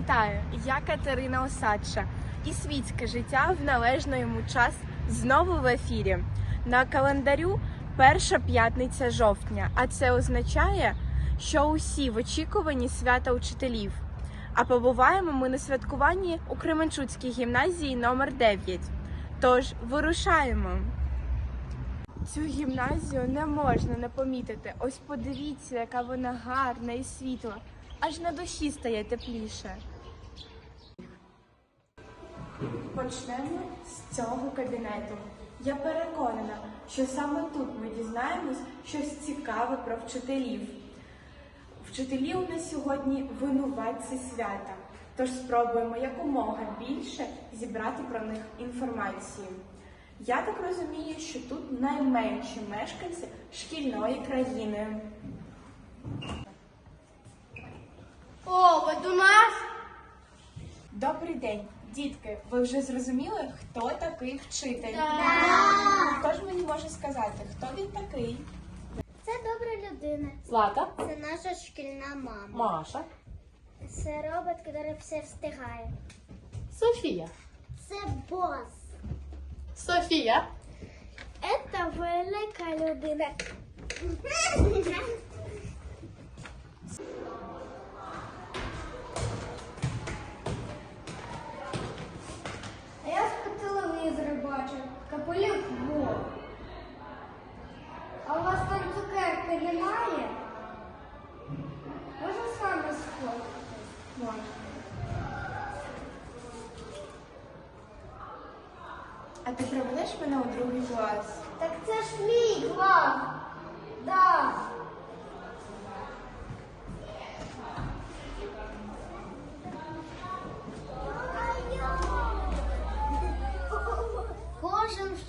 Вітаю! Я Катерина Осадча. І світське життя в належний йому час знову в ефірі. На календарю перша п'ятниця жовтня, а це означає, що усі в очікуванні свята учителів. А побуваємо ми на святкуванні у Кременчуцькій гімназії номер 9 Тож вирушаємо. Цю гімназію не можна не помітити. Ось подивіться, яка вона гарна і світла. Аж на душі стає тепліше. Почнемо з цього кабінету. Я переконана, що саме тут ми дізнаємось щось цікаве про вчителів. Вчителі у нас сьогодні винуватці свята, тож спробуємо якомога більше зібрати про них інформацію. Я так розумію, що тут найменші мешканці шкільної країни. О, ви до нас? Добрий день, дітки. Ви вже зрозуміли, хто такий вчитель? Хто ж мені може сказати, хто він такий? Це добра людина. Злата, Це наша шкільна мама. Маша, Це робот, який все встигає. Софія. Це бос. Софія. Це велика людина. Бачив. Капелюх був. А у вас там цукерки немає? Можна з вами сфоткати? А ти проведеш мене у другий клас? Так це ж мій клас. Да.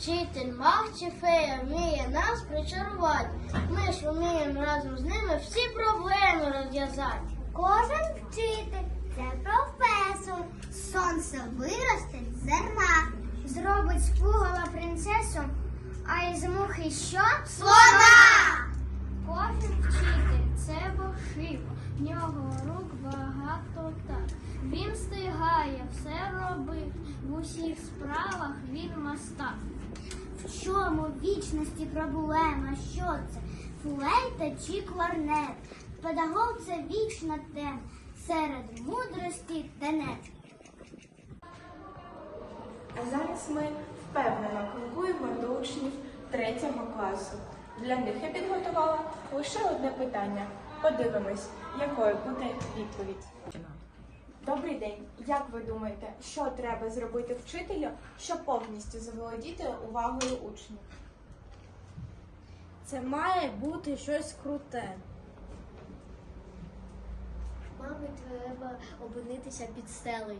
Вчитель, маг чи фея вміє нас причарувати. Ми ж вміємо разом з ними всі проблеми розв'язати. Кожен вчитель це професор. Сонце виростить з зерна, зробить з пугала принцесу, а із мухи що? Слона! Кожен вчитель це богшип, в нього рук багато так. Він встигає все робити, в усіх справах він мастак. В чому вічності проблема? Що це? Флейта чи кларнет? Педагог це вічна тема, серед мудрості тенет. А зараз ми впевнено крокуємо до учнів третього класу. Для них я підготувала лише одне питання. Подивимось, якою буде відповідь. Добрий день. Як ви думаєте, що треба зробити вчителю, щоб повністю заволодіти увагою учнів? Це має бути щось круте. Мабуть, треба опинитися під стелею.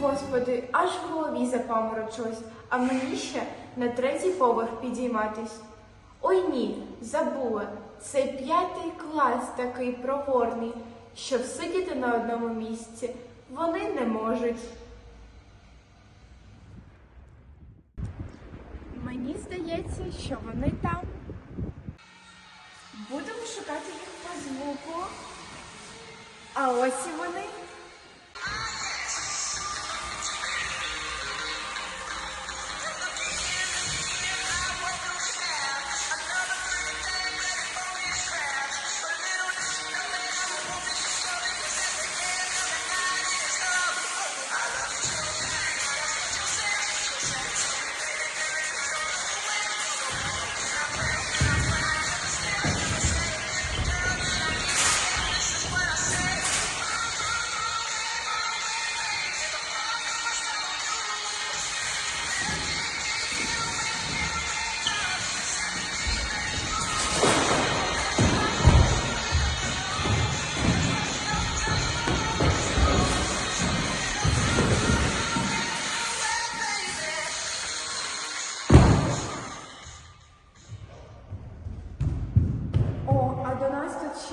Господи, аж в голові запаморочилось, а мені ще на третій поверх підійматись. Ой ні, забула. Це п'ятий клас такий проворний, що всидіти на одному місці вони не можуть. Мені здається, що вони там. Будемо шукати їх по звуку. А ось і вони.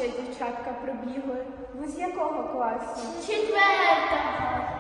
Дівчатка прибігли. Ви з якого класу? Четверта.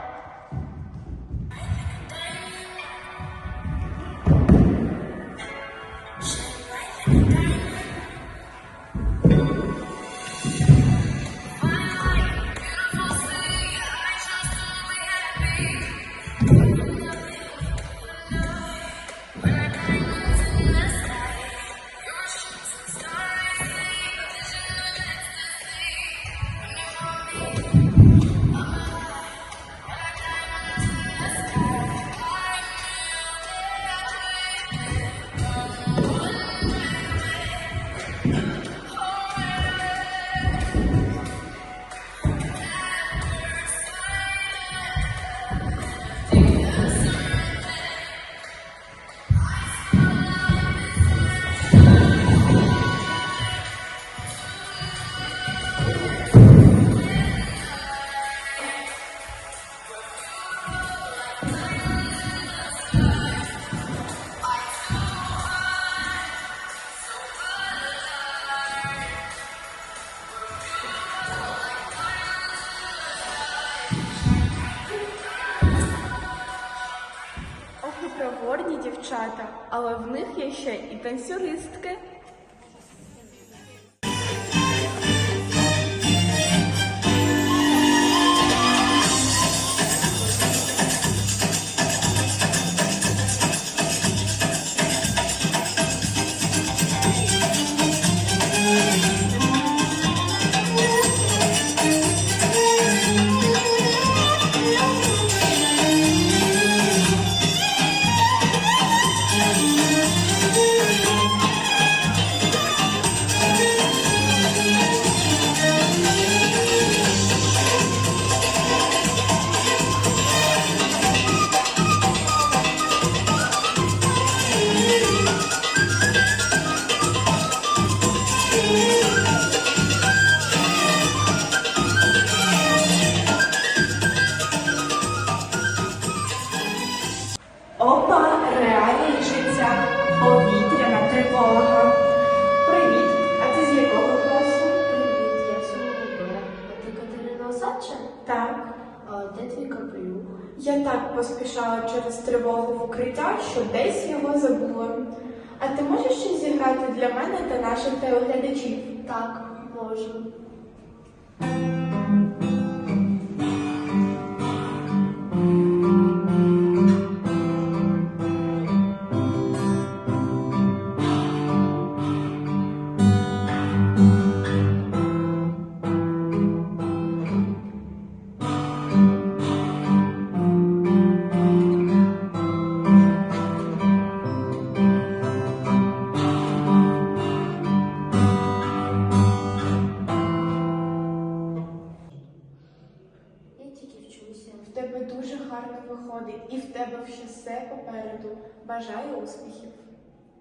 Дівчата, але в них є ще і танцюристки. В укриття, що десь його забула. А ти можеш щось зіграти для мене та наших телеглядачів? Так, можу. Бажаю успіхів.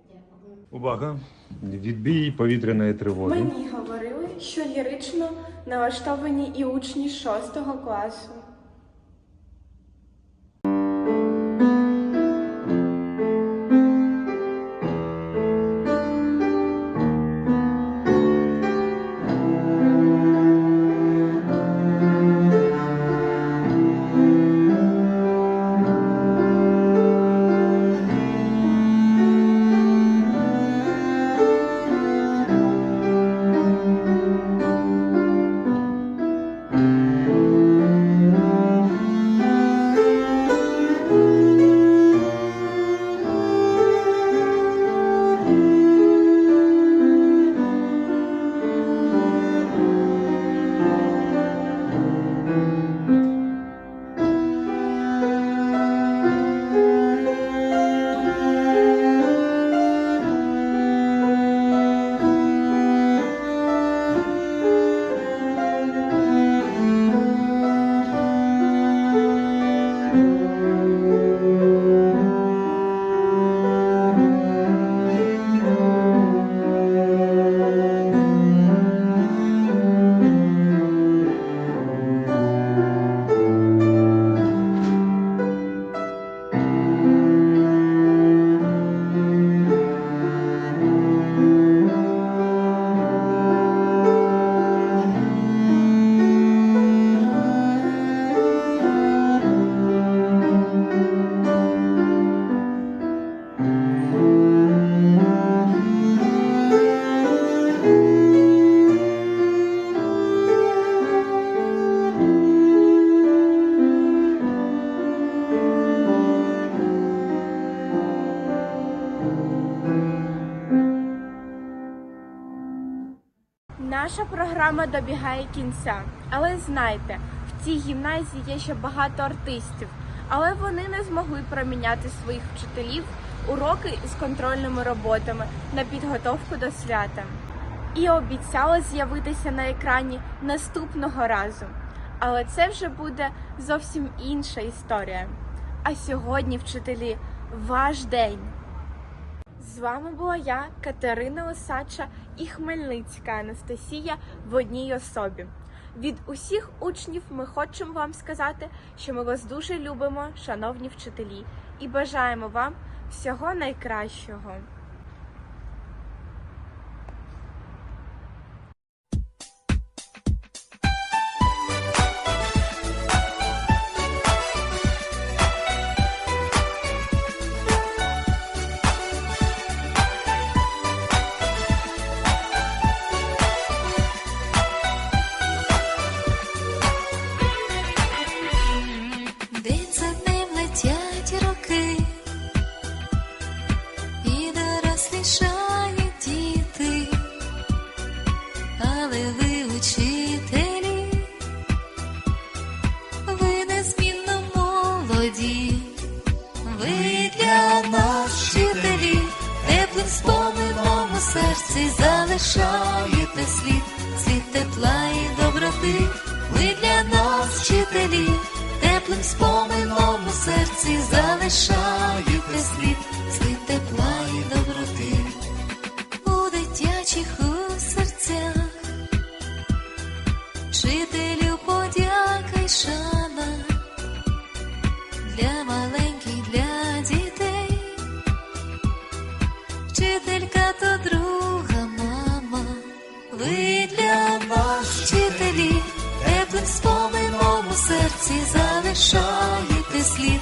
Дякую. Увага! Відбій повітряної тривоги. Мені говорили, що лірично налаштовані і учні шостого класу. Наша програма добігає кінця, але знайте, в цій гімназії є ще багато артистів, але вони не змогли проміняти своїх вчителів, уроки із контрольними роботами на підготовку до свята. І обіцяли з'явитися на екрані наступного разу. Але це вже буде зовсім інша історія. А сьогодні, вчителі, ваш день. З вами була я, Катерина Осача і Хмельницька Анастасія в одній особі. Від усіх учнів ми хочемо вам сказати, що ми вас дуже любимо, шановні вчителі, і бажаємо вам всього найкращого. Залишаєте слід, слід тепла і доброти, у дитячих у серцях, вчителю подяка й шана. Для маленьких, для дітей. Вчителька то друга мама, ви для нас вчителі, теплим спомином у серці залишаєте слід,